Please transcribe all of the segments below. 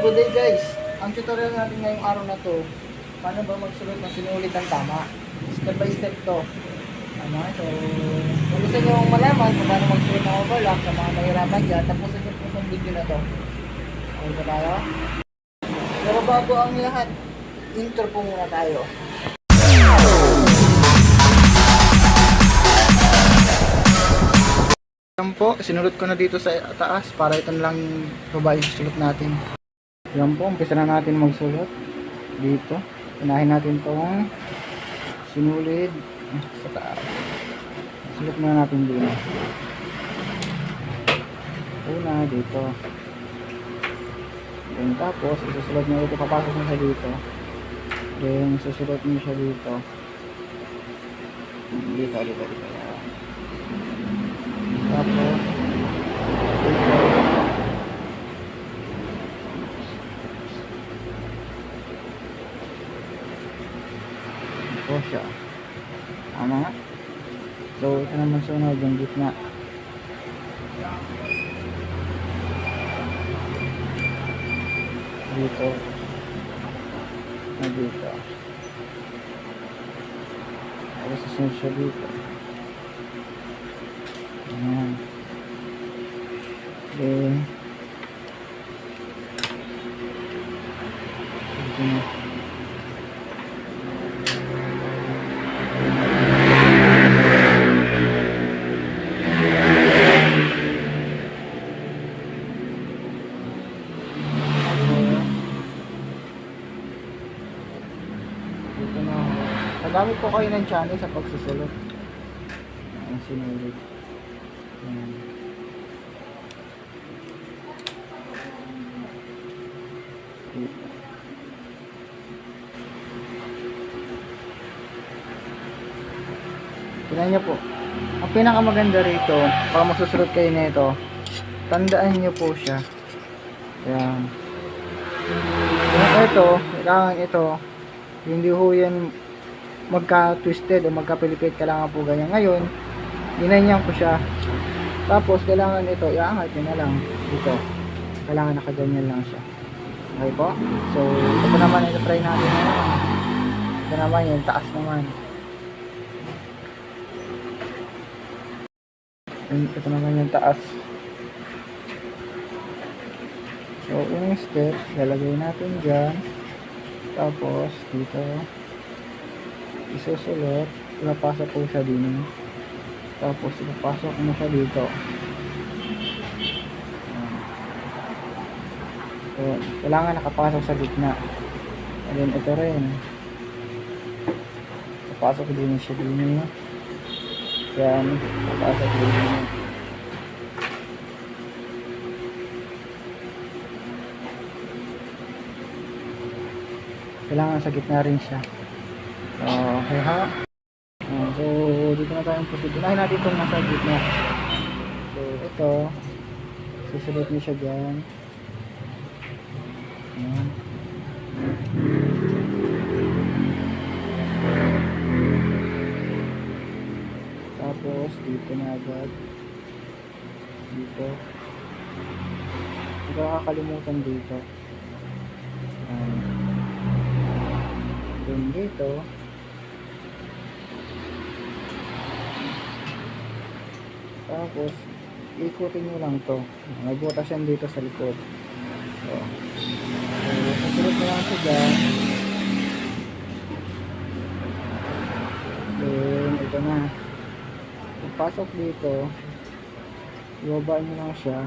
good day guys. Ang tutorial natin ngayong araw na to, paano ba magsulat ng sinulit ng tama. Step by step to. Ano, so, kung gusto nyo malaman kung paano magsulat ng overlap sa mga mahirapan dyan, tapusin nyo po itong video na to. Okay ba tayo? Pero bago ang lahat, intro po muna tayo. Yan po, sinulot ko na dito sa taas para ito na lang baba yung sulot natin. Yan po, umpisa na natin magsulot dito. Unahin natin tong sinulid sa taas. Sulot muna natin dito. Una dito. Then tapos, isusulot nyo ito, papasok mo siya dito. Then, susulot nyo siya dito. Dito, dito, dito. Tapos, dito. Ito siya. Tama nga. So, ito naman sunod yung gitna. Dito. Dito. Tapos susunod siya dito. Ayan. Then, dito na. Dito na ako. Nagamit po kayo ng channel sa pagsusulot. Ang sinulit. Ayan. Dito. Tingnan niyo po. Ang pinakamaganda rito, pag magsusulot kayo nito, tandaan niyo po siya. Ayan. Ito, kailangan ito, hindi ho yan magka-twisted o magka-pilipit, kailangan po ganyan. Ngayon, ginanyan ko siya. Tapos, kailangan ito, iangat nyo na lang dito. Kailangan nakaganyan lang siya. Okay po? So, ito po naman, ito try natin na Ito naman yung taas naman. Yun, Ito naman yung taas. So, unang step, lalagay natin dyan. Tapos, dito, isusulot. Pinapasok po siya din. Tapos, ipapasok mo siya dito. So, kailangan nakapasok sa gitna. And then, ito rin. Papasok din siya din. Yan, papasok din. kailangan sa gitna rin siya. Okay ha? Ah, so, dito na tayong proceed. Unahin natin itong nasa gitna. So, ito. Susunod niyo siya dyan. Ayan. Tapos, dito na agad. Dito. Hindi ka nakakalimutan dito. Ayan. Then dito, tapos, ikutin nyo lang to. May butas dito sa likod. So, so kasunod na lang siya dyan. Ito na. Pagpasok dito, ibaba nyo lang siya.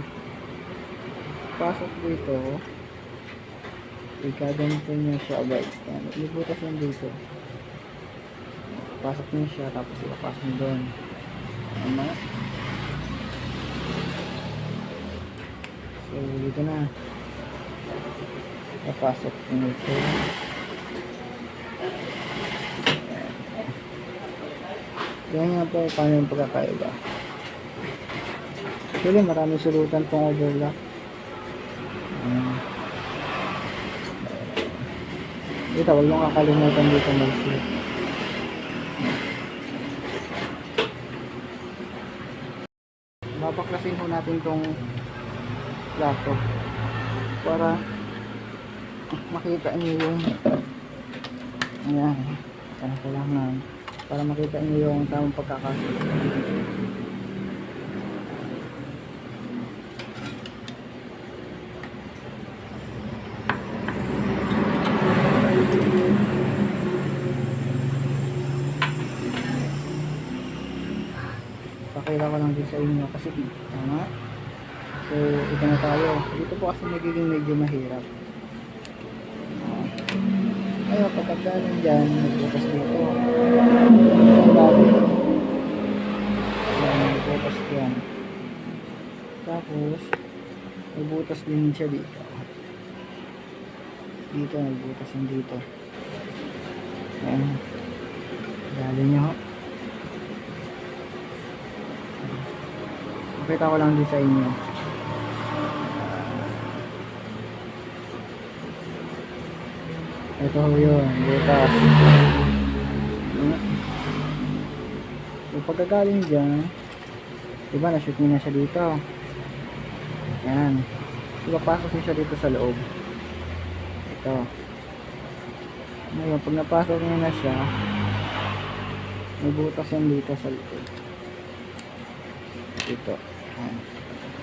Pasok dito, ikaganito niya siya agad. Yan, may butas dito. Pasok niya siya, tapos ipapasok niyo doon. Tama? So, dito na. Papasok niyo ito. Yan nga po paano yung pagkakaiba. Actually, maraming sulutan pong overlap. Ayan. Dito, huwag mong kakalimutan dito mag-flip. Babaklasin ho natin tong plato. Para makita niyo yung ayan para kailangan para makita niyo yung tamang pagkakasunod pakita ko lang din sa inyo kasi tama so ito na tayo. Dito po kasi nagiging medyo mahirap. Ayun pagkagaling dyan nagbukas dito. Isang bago ayan nagbukas yan tapos may butas din siya dito. Dito nagbutas yung dito. Ayan galing nyo Pakita ko lang din sa inyo. Ito ho yun, butas. Yung pagkagaling dyan, diba na-shoot niya na siya dito. Yan. Diba pasok niya siya dito sa loob. Ito. Ngayon, pag napasok niya na siya, may butas yan dito sa loob. Dito. Ayan.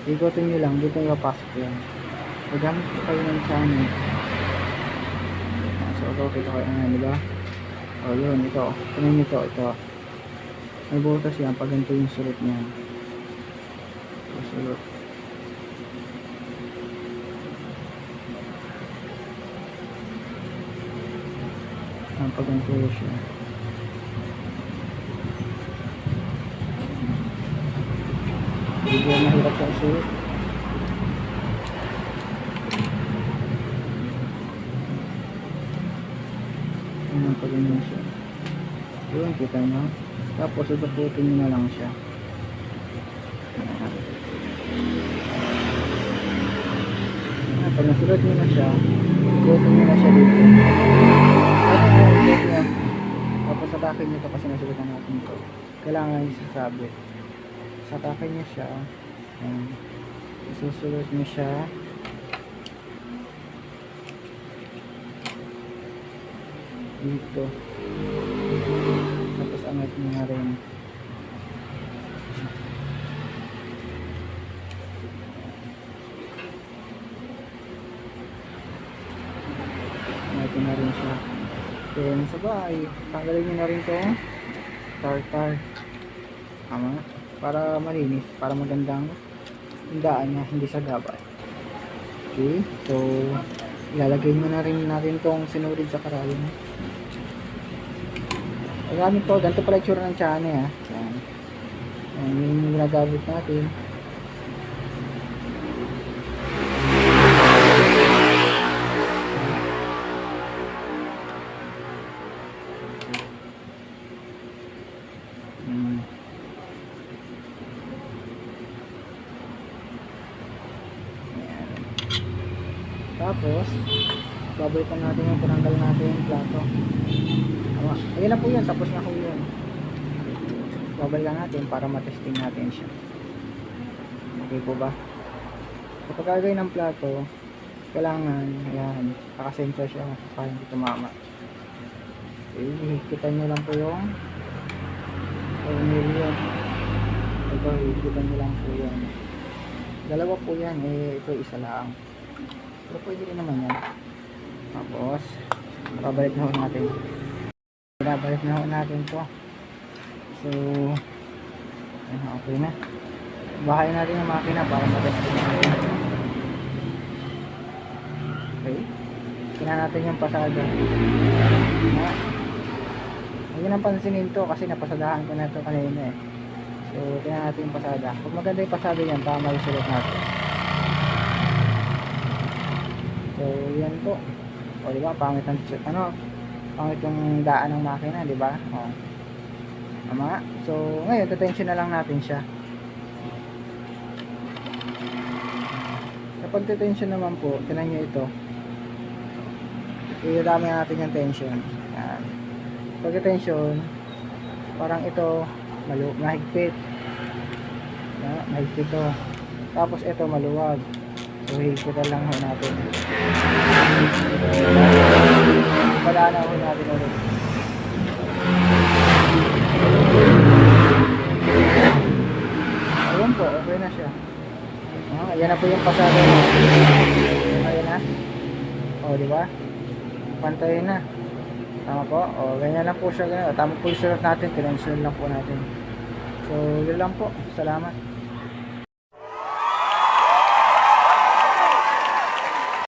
Ikutin nyo lang, dito yung papasok yan. Magamit ko kayo ng channel. Ayan, ito, kita kayo nga, di ba? O, yun, ito. Tingnan nyo ito, ito. May butas yan, pag ganito yung sulot niyan. Yung sulot. Ayan, pag ganito siya. Medyo mahirap sa isuot. Ayan pag ganyan siya. Yun, kita nyo. Tapos, utuputin nyo na lang siya. Ayan. Pag nasulat nyo na siya, utuputin nyo na siya dito. Ayan, ayan. Tapos, atakin nyo ito kasi nasulat natin ito. Kailangan yung sasabi satakin niya siya Ayan. isusulot niya siya dito. Tapos angat niya na rin. Angat na rin siya. Then sa bahay tanggalin niyo na rin to tartar. Tama para malinis, para magandang tindaan niya, hindi sa gabay. Okay, so ilalagay mo na rin natin tong sinurid sa karayom. Magamit to, ganito pala itsura ng tsane ha. Yan. Yan yung ginagamit natin. Babalikan natin yung tinanggal natin yung plato. Ayun na po yun, tapos na po yun. Babalikan natin para matesting natin siya. Okay po ba? So, pagkagay ng plato, kailangan, ayan, nakasensor siya para hindi tumama. Okay, kita nyo lang po yung yun. Ito, kita nyo lang po yan. Dalawa po yan, eh, ito isa lang. Pero pwede rin naman yan. Tapos, babalik na ho natin. Babalik na ho natin to. So, okay na. Bahay natin yung makina para natin. Okay. Tingnan natin yung pasada. Na, Huwag nang pansinin to kasi napasadahan ko na ito kanina eh. So, tingnan natin yung pasada. Pag maganda yung pasada yan, tama yung sulat natin. So, yan po. O, di ba? Pangit ang, ano, pangit yung daan ng makina, di ba? O. Tama. So, ngayon, detention na lang natin siya. Kapag detention naman po, tinan nyo ito. Idadami natin yung tension. Yan. Pag detention, parang ito, malu mahigpit. Yan, mahigpit to. Tapos ito, maluwag. So, higpitan lang ho natin. Wala na ho natin ulit. Ayun po, okay na siya. Ah, ayan na po yung pasado. Ayan na. O, di ba? Pantay na. Tama po. O, ganyan lang po siya. Ganyan. Tama po yung sulat natin. Kinonsul lang po natin. So, yun lang po. Salamat.